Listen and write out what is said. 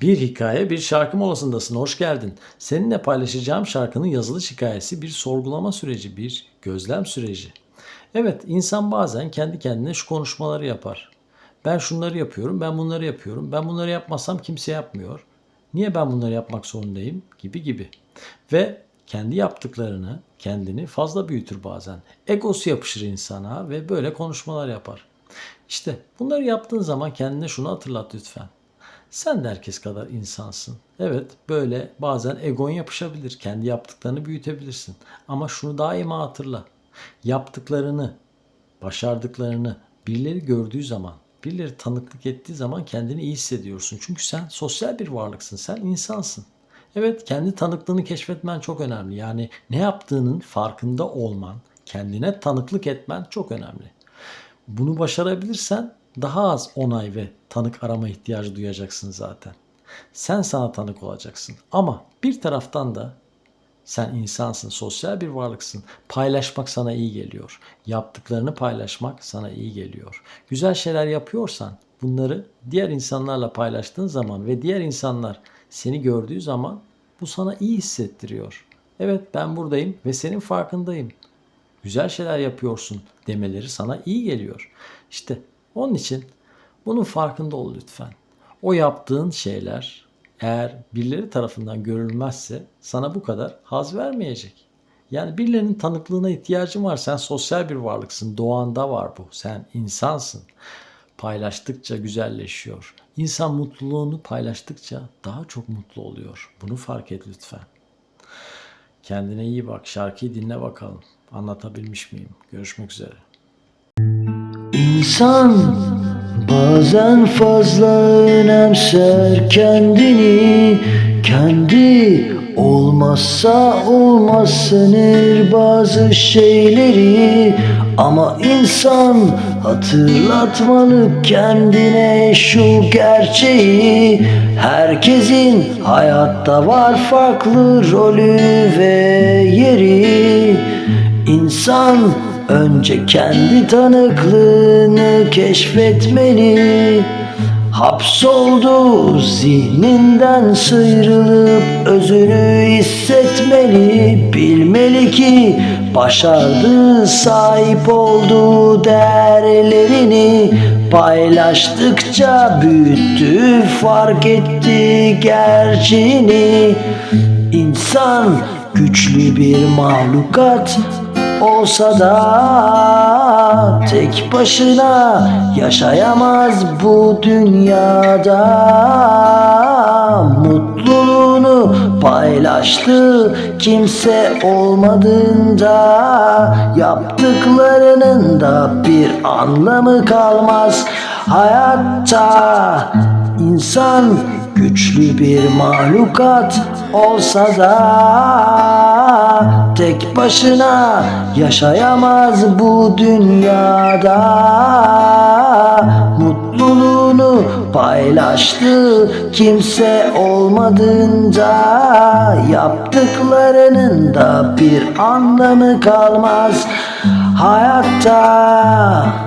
Bir hikaye bir şarkı molasındasın. Hoş geldin. Seninle paylaşacağım şarkının yazılış hikayesi bir sorgulama süreci, bir gözlem süreci. Evet, insan bazen kendi kendine şu konuşmaları yapar. Ben şunları yapıyorum, ben bunları yapıyorum. Ben bunları yapmazsam kimse yapmıyor. Niye ben bunları yapmak zorundayım? Gibi gibi. Ve kendi yaptıklarını, kendini fazla büyütür bazen. Egosu yapışır insana ve böyle konuşmalar yapar. İşte bunları yaptığın zaman kendine şunu hatırlat lütfen. Sen de herkes kadar insansın. Evet böyle bazen egon yapışabilir. Kendi yaptıklarını büyütebilirsin. Ama şunu daima hatırla. Yaptıklarını, başardıklarını birileri gördüğü zaman, birileri tanıklık ettiği zaman kendini iyi hissediyorsun. Çünkü sen sosyal bir varlıksın. Sen insansın. Evet kendi tanıklığını keşfetmen çok önemli. Yani ne yaptığının farkında olman, kendine tanıklık etmen çok önemli. Bunu başarabilirsen daha az onay ve tanık arama ihtiyacı duyacaksın zaten. Sen sana tanık olacaksın. Ama bir taraftan da sen insansın, sosyal bir varlıksın. Paylaşmak sana iyi geliyor. Yaptıklarını paylaşmak sana iyi geliyor. Güzel şeyler yapıyorsan bunları diğer insanlarla paylaştığın zaman ve diğer insanlar seni gördüğü zaman bu sana iyi hissettiriyor. Evet ben buradayım ve senin farkındayım güzel şeyler yapıyorsun demeleri sana iyi geliyor. İşte onun için bunun farkında ol lütfen. O yaptığın şeyler eğer birileri tarafından görülmezse sana bu kadar haz vermeyecek. Yani birilerinin tanıklığına ihtiyacın var. Sen sosyal bir varlıksın. Doğanda var bu. Sen insansın. Paylaştıkça güzelleşiyor. İnsan mutluluğunu paylaştıkça daha çok mutlu oluyor. Bunu fark et lütfen. Kendine iyi bak. Şarkıyı dinle bakalım. Anlatabilmiş miyim? Görüşmek üzere. İnsan bazen fazla önemser kendini Kendi olmazsa olmaz sanır bazı şeyleri. Ama insan hatırlatmalı kendine şu gerçeği. Herkesin hayatta var farklı rolü ve yeri. İnsan önce kendi tanıklığını keşfetmeli Hapsoldu zihninden sıyrılıp özünü hissetmeli Bilmeli ki başardı sahip olduğu değerlerini. Paylaştıkça büyüttü fark etti gerçeğini. İnsan güçlü bir mahlukat olsa da tek başına yaşayamaz bu dünyada. Mutluluğunu paylaştı kimse olmadığında yaptıklarının da bir anlamı kalmaz. Hayatta insan güçlü bir mahlukat olsa da tek başına yaşayamaz bu dünyada. Mutluluğunu paylaştı kimse olmadığında yaptıklarının da bir anlamı kalmaz hayatta